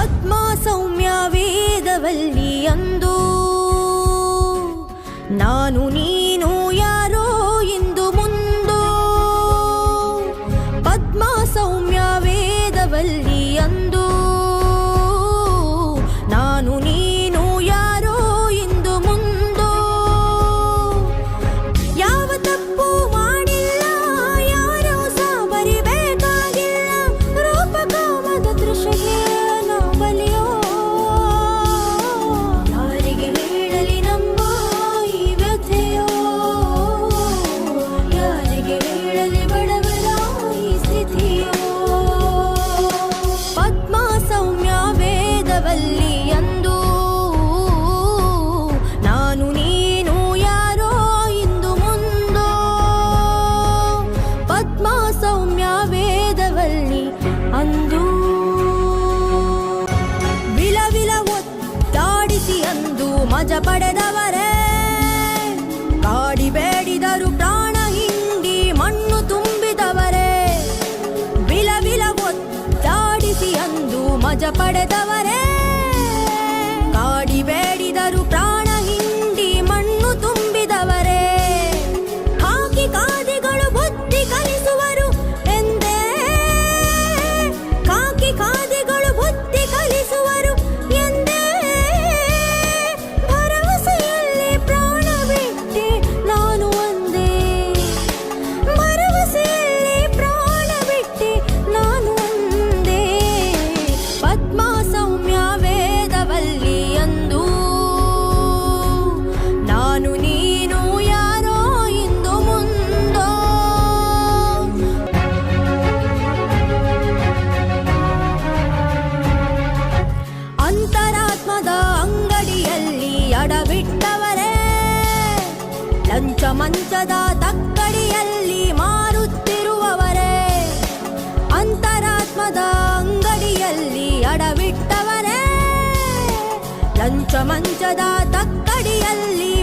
ಪದ್ಮ ಸೌಮ್ಯ ವೇದವಲ್ಲಿ ಅಂದು. ನಾನು ನೀ ಮೋಜ ಪಡೆದವರೇ. ಗಾಡಿ ಬೇಡಿದರು ಪ್ರಾಣ ಹಿಂಡಿ ಮಣ್ಣು ತುಂಬಿದವರೇ. ಬಿಲ ಬಿಲ ಒತ್ತಾಡಿಸಿ ಅಂದು ಮಜ ಪಡೆದವರೇ. ಗಾಡಿ ಬಿಟ್ಟವರೇ ಲಂಚ ಮಂಚದ ತಕ್ಕಡಿಯಲ್ಲಿ ಮಾರುತ್ತಿರುವವರೇ. ಅಂತರಾತ್ಮದ ಅಂಗಡಿಯಲ್ಲಿ ಅಡವಿಟ್ಟವರೇ. ಲಂಚ ಮಂಚದ ತಕ್ಕಡಿಯಲ್ಲಿ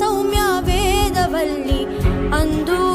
सौम्या वेदवल्ली अन्धु